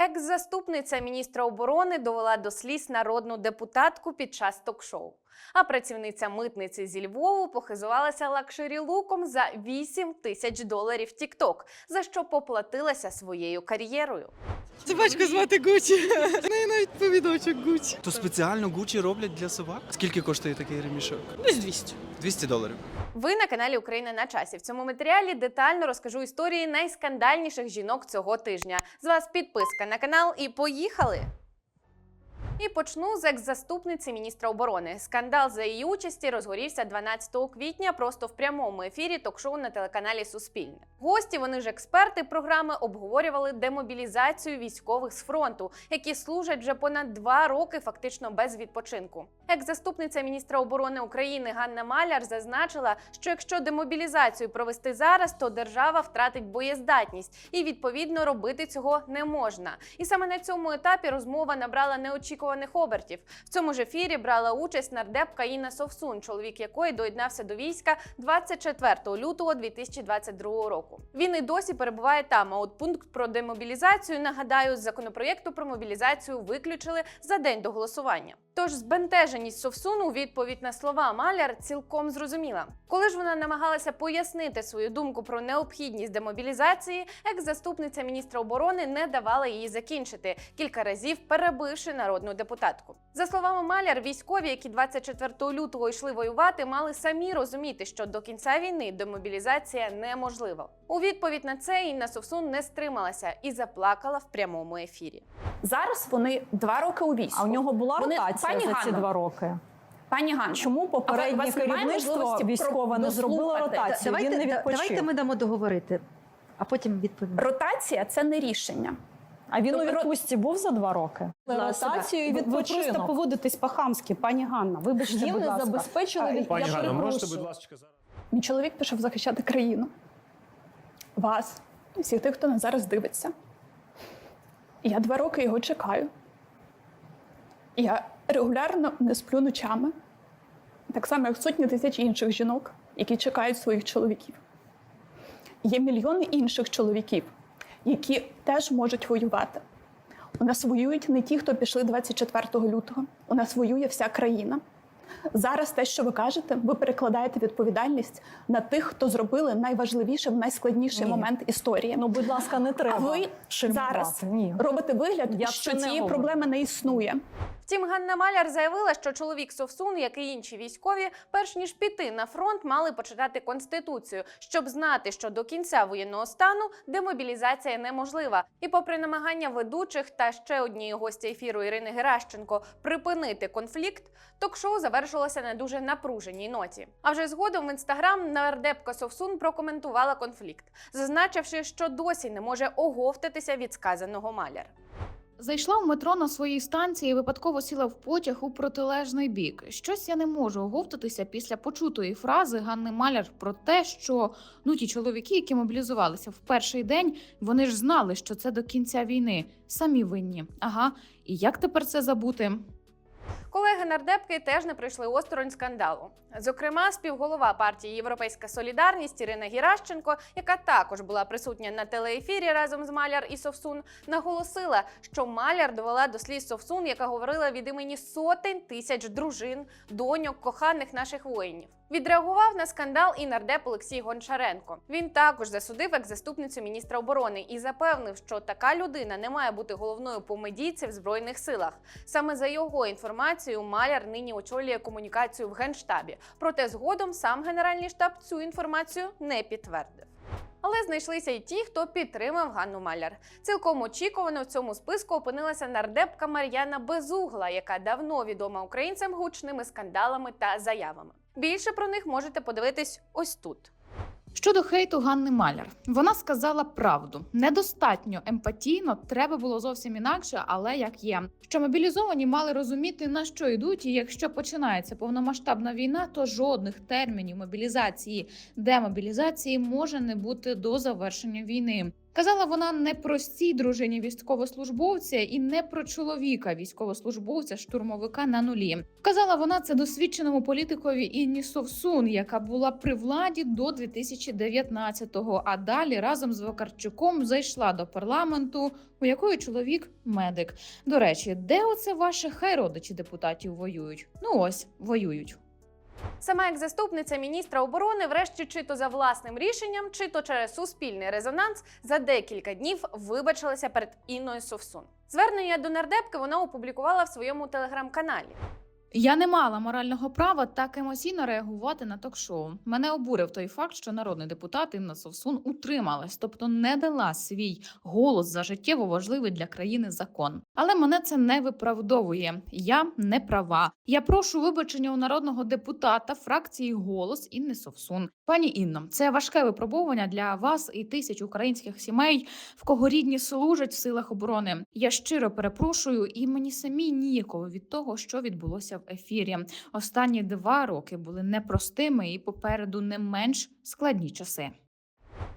Екс-заступниця міністра оборони довела до сліз народну депутатку під час ток-шоу. А працівниця митниці зі Львову похизувалася лакшері луком за 8 тисяч доларів TikTok, за що поплатилася своєю кар'єрою. Собачку звати Гучі. В неї навіть повідочок Гучі. То спеціально Гучі роблять для собак? Скільки коштує такий ремішок? Десь 200. 200 доларів. Ви на каналі Україна на часі. В цьому матеріалі детально розкажу історії найскандальніших жінок цього тижня. З вас підписка на канал і поїхали! І почну з екс-заступниці міністра оборони. Скандал за її участі розгорівся 12 квітня просто в прямому ефірі ток-шоу на телеканалі Суспільне. Гості, вони ж експерти програми, обговорювали демобілізацію військових з фронту, які служать вже понад два роки фактично без відпочинку. Екс-заступниця міністра оборони України Ганна Маляр зазначила, що якщо демобілізацію провести зараз, то держава втратить боєздатність і відповідно робити цього не можна. І саме на цьому етапі розмова набрала неочікуваних обертів. В цьому ж ефірі брала участь нардепка Інна Совсун, чоловік якої доєднався до війська 24 лютого 2022 року. Він і досі перебуває там. А от пункт про демобілізацію нагадаю, з законопроєкту про мобілізацію виключили за день до голосування. Тож збентеженість Совсун у відповідь на слова Маляр цілком зрозуміла. Коли ж вона намагалася пояснити свою думку про необхідність демобілізації, екс-заступниця міністра оборони не давала її закінчити, кілька разів перебивши народну депутатку. За словами Маляр, військові, які 24 лютого йшли воювати, мали самі розуміти, що до кінця війни демобілізація неможлива. У відповідь на це Інна Совсун не стрималася і заплакала в прямому ефірі. Зараз вони два роки у війську. А у нього була Вони- ротація пані за ці Ганно, два роки. Пані Ганно, Чому попереднє керівництво військове не зробило ротацію? Давайте, Він не відпочив. давайте ми дамо договорити, а потім відповімо. ротація це не рішення. А він у Тобто- відпустці був за два роки. Ротацію і Ви, ви відпочинок. просто поводитесь по-хамськи, пані Ганна. Вибачте, Їм будь не ласка. забезпечили від Пані я Ганно, перепрошую. можете, будь ласка, зараз. Мій чоловік пішов захищати країну. Вас, і всіх тих, хто нас зараз дивиться. І Я два роки його чекаю. Я регулярно не сплю ночами, так само, як сотні тисяч інших жінок, які чекають своїх чоловіків. Є мільйони інших чоловіків, які теж можуть воювати. У нас воюють не ті, хто пішли 24 лютого. У нас воює вся країна. Зараз те, що ви кажете, ви перекладаєте відповідальність на тих, хто зробили найважливіше в найскладніший Ні. момент історії. Ну, будь ласка, не треба. а ви шельмувати. зараз Ні. робите вигляд, Я що не цієї проблеми не існує. Втім, Ганна Маляр заявила, що чоловік Совсун, як і інші військові, перш ніж піти на фронт, мали почитати конституцію, щоб знати, що до кінця воєнного стану демобілізація неможлива. І, попри намагання ведучих та ще однієї гості ефіру Ірини Геращенко припинити конфлікт, ток-шоу завершилося на дуже напруженій ноті. А вже згодом в інстаграм нардепка Совсун прокоментувала конфлікт, зазначивши, що досі не може оговтатися від сказаного Маляр. Зайшла в метро на своїй станції і випадково сіла в потяг у протилежний бік. Щось я не можу оговтатися після почутої фрази Ганни Маляр про те, що ну ті чоловіки, які мобілізувалися в перший день, вони ж знали, що це до кінця війни. Самі винні. Ага, і як тепер це забути? Колеги нардепки теж не прийшли осторонь скандалу. Зокрема, співголова партії Європейська Солідарність Ірина Гіращенко, яка також була присутня на телеефірі разом з Маляр і Совсун, наголосила, що Маляр довела до слів Совсун, яка говорила від імені сотень тисяч дружин, доньок, коханих наших воїнів. Відреагував на скандал і нардеп Олексій Гончаренко. Він також засудив як заступницю міністра оборони і запевнив, що така людина не має бути головною помедійці в збройних силах. Саме за його інформацією, Маляр нині очолює комунікацію в генштабі. Проте згодом сам генеральний штаб цю інформацію не підтвердив. Але знайшлися й ті, хто підтримав Ганну Маляр. Цілком очікувано в цьому списку опинилася нардепка Мар'яна Безугла, яка давно відома українцям гучними скандалами та заявами. Більше про них можете подивитись ось тут. Щодо хейту Ганни Маляр, вона сказала правду. Недостатньо емпатійно, треба було зовсім інакше, але як є. Що мобілізовані мали розуміти на що йдуть, і якщо починається повномасштабна війна, то жодних термінів мобілізації, демобілізації може не бути до завершення війни. Казала вона не простій дружині військовослужбовця і не про чоловіка військовослужбовця штурмовика на нулі. Казала вона це досвідченому політикові Інні Совсун, яка була при владі до 2019-го, а далі разом з Вакарчуком зайшла до парламенту, у якої чоловік медик. До речі, де оце ваші хай родичі депутатів воюють? Ну ось воюють. Сама як заступниця міністра оборони, врешті, чи то за власним рішенням, чи то через суспільний резонанс, за декілька днів вибачилася перед Інною Совсун. Звернення до нардепки вона опублікувала в своєму телеграм-каналі. Я не мала морального права так емоційно реагувати на ток-шоу. Мене обурив той факт, що народний депутат Інна Совсун утрималась, тобто не дала свій голос за життєво важливий для країни закон. Але мене це не виправдовує. Я не права. Я прошу вибачення у народного депутата фракції голос Інни Совсун. Пані Інно, це важке випробування для вас і тисяч українських сімей, в кого рідні служать в силах оборони. Я щиро перепрошую, і мені самі ніяково від того, що відбулося в ефірі. Останні два роки були непростими і попереду не менш складні часи.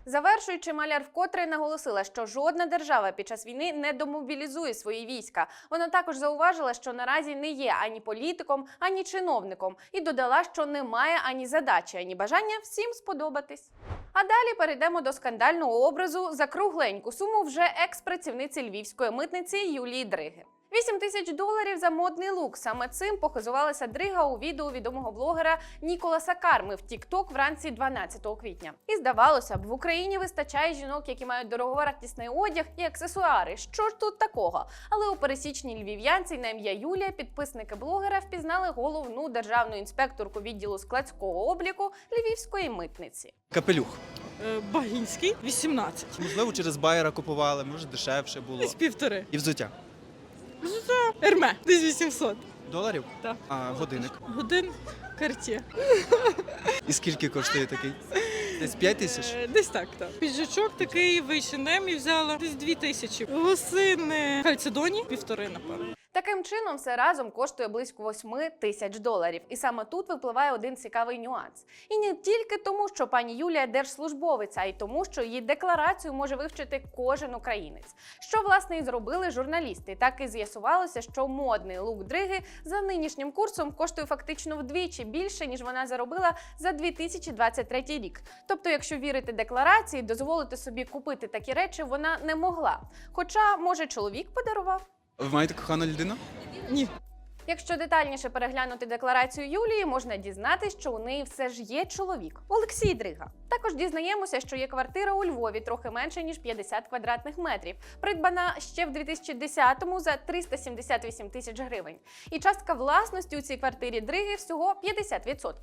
Завершуючи, маляр вкотре наголосила, що жодна держава під час війни не домобілізує свої війська. Вона також зауважила, що наразі не є ані політиком, ані чиновником, і додала, що немає ані задачі, ані бажання всім сподобатись. А далі перейдемо до скандального образу за кругленьку суму вже екс-працівниці львівської митниці Юлії Дриги. 8 тисяч доларів за модний лук. Саме цим похизувалася Дрига у відео відомого блогера Ніколаса Карми в TikTok вранці 12 квітня. І здавалося б, в Україні вистачає жінок, які мають дороговартісний одяг і аксесуари. Що ж тут такого? Але у пересічній львів'янці на ім'я Юлія підписники блогера впізнали головну державну інспекторку відділу складського обліку львівської митниці. Капелюх. Е, Багінський 18. Можливо, через байера купували, може дешевше було. Десь півтори. І взуття. Ерме. Десь 800. Доларів? Так. А годинник. Годин карті. І скільки коштує такий? Десь 5 тисяч? Е, Десь так, так. Піджачок такий в і взяла. Десь 2 тисячі. Гусини. Кальцедоні півтори, напевно. Таким чином, все разом коштує близько 8 тисяч доларів. І саме тут випливає один цікавий нюанс. І не тільки тому, що пані Юлія держслужбовець, а й тому, що її декларацію може вивчити кожен українець. Що власне і зробили журналісти. Так і з'ясувалося, що модний лук Дриги за нинішнім курсом коштує фактично вдвічі більше, ніж вона заробила за 2023 рік. Тобто, якщо вірити декларації, дозволити собі купити такі речі вона не могла. Хоча, може, чоловік подарував. Ви маєте кохану людину? Ні. Якщо детальніше переглянути декларацію Юлії, можна дізнатись, що у неї все ж є чоловік Олексій Дрига. Також дізнаємося, що є квартира у Львові трохи менше ніж 50 квадратних метрів, придбана ще в 2010-му за 378 тисяч гривень. І частка власності у цій квартирі Дриги всього 50%.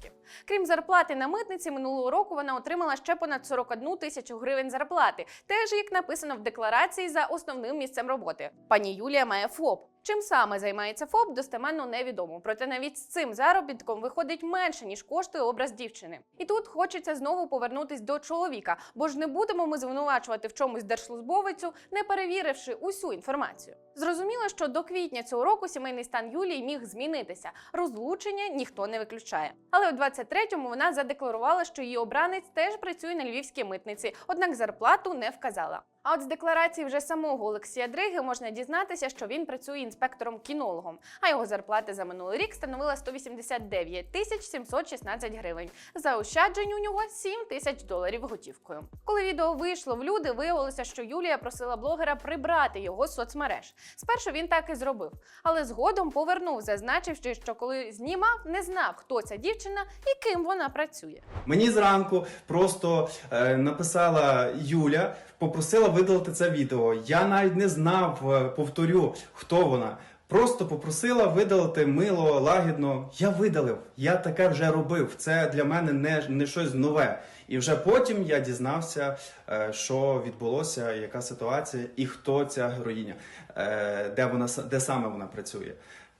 Крім зарплати на митниці, минулого року вона отримала ще понад 41 тисячу гривень зарплати, теж як написано в декларації за основним місцем роботи. Пані Юлія має ФОП. Чим саме займається ФОП, достеменно невідомо. Проте навіть з цим заробітком виходить менше ніж коштує образ дівчини. І тут хочеться знову повернутись до чоловіка, бо ж не будемо ми звинувачувати в чомусь держслужбовицю, не перевіривши усю інформацію. Зрозуміло, що до квітня цього року сімейний стан Юлії міг змінитися. Розлучення ніхто не виключає. Але у 23-му вона задекларувала, що її обранець теж працює на львівській митниці, однак зарплату не вказала. А от з декларації вже самого Олексія Дриги можна дізнатися, що він працює інспектором-кінологом, а його зарплата за минулий рік становила 189 тисяч 716 гривень. Заощаджень у нього 7 тисяч доларів готівкою. Коли відео вийшло в люди, виявилося, що Юлія просила блогера прибрати його з соцмереж. Спершу він так і зробив, але згодом повернув, зазначивши, що коли знімав, не знав, хто ця дівчина і ким вона працює. Мені зранку просто е, написала Юля, попросила видалити це відео. Я навіть не знав, е, повторю, хто вона. Просто попросила видалити мило, лагідно. Я видалив. Я таке вже робив. Це для мене не, не щось нове. І вже потім я дізнався, е, що відбулося, яка ситуація і хто ця героїня, е, де вона де саме вона працює.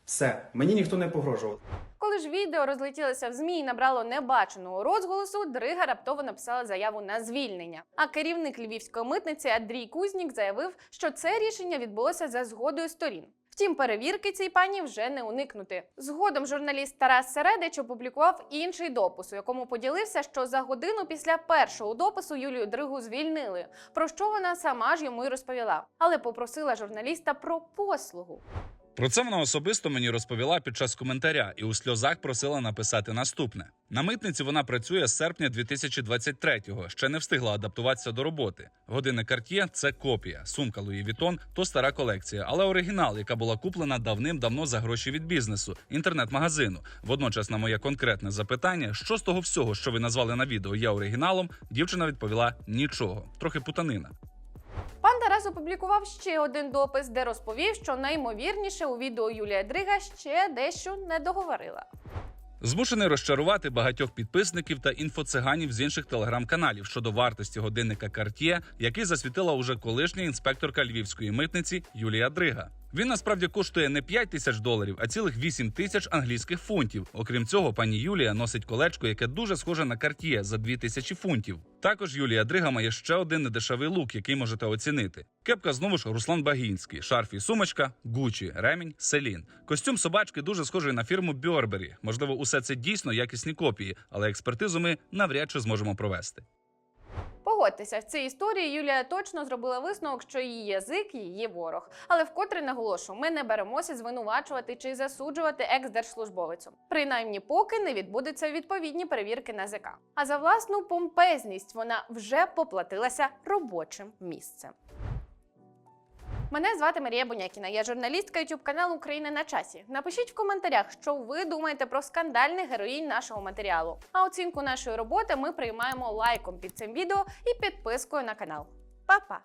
Все, мені ніхто не погрожував. Коли ж відео розлетілося в ЗМІ і набрало небаченого розголосу, Дрига раптово написала заяву на звільнення. А керівник львівської митниці Андрій Кузнік заявив, що це рішення відбулося за згодою сторін. Втім, перевірки цій пані вже не уникнути. Згодом журналіст Тарас Середич опублікував інший допис, у якому поділився, що за годину після першого допису Юлію Дригу звільнили, про що вона сама ж йому й розповіла, але попросила журналіста про послугу. Про це вона особисто мені розповіла під час коментаря і у сльозах просила написати наступне. На митниці вона працює з серпня 2023-го, ще не встигла адаптуватися до роботи. Години Cartier – це копія, сумка Louis Vuitton – то стара колекція, але оригінал, яка була куплена давним-давно за гроші від бізнесу, інтернет-магазину. Водночас, на моє конкретне запитання, що з того всього, що ви назвали на відео, є оригіналом, дівчина відповіла нічого, трохи путанина. Пан опублікував ще один допис, де розповів, що наймовірніше у відео Юлія Дрига ще дещо не договорила. Змушений розчарувати багатьох підписників та інфоциганів з інших телеграм-каналів щодо вартості годинника Cartier, який засвітила уже колишня інспекторка львівської митниці Юлія Дрига. Він насправді коштує не 5 тисяч доларів, а цілих 8 тисяч англійських фунтів. Окрім цього, пані Юлія носить колечко, яке дуже схоже на Cartier за 2 тисячі фунтів. Також Юлія Дрига має ще один недешевий лук, який можете оцінити. Кепка знову ж Руслан Багінський, шарф і сумочка, Гучі, ремінь, Селін. Костюм собачки дуже схожий на фірму Бьорбері. Можливо, усе це дійсно якісні копії, але експертизу ми навряд чи зможемо провести. Погодьтеся, в цій історії Юлія точно зробила висновок, що її язик її ворог. Але вкотре наголошу, ми не беремося звинувачувати чи засуджувати екс-держслужбовицю. Принаймні, поки не відбудуться відповідні перевірки НАЗК. А за власну помпезність вона вже поплатилася робочим місцем. Мене звати Марія Бонякіна. Я журналістка youtube каналу Україна на часі. Напишіть в коментарях, що ви думаєте про скандальних героїнь нашого матеріалу. А оцінку нашої роботи ми приймаємо лайком під цим відео і підпискою на канал. Па-па!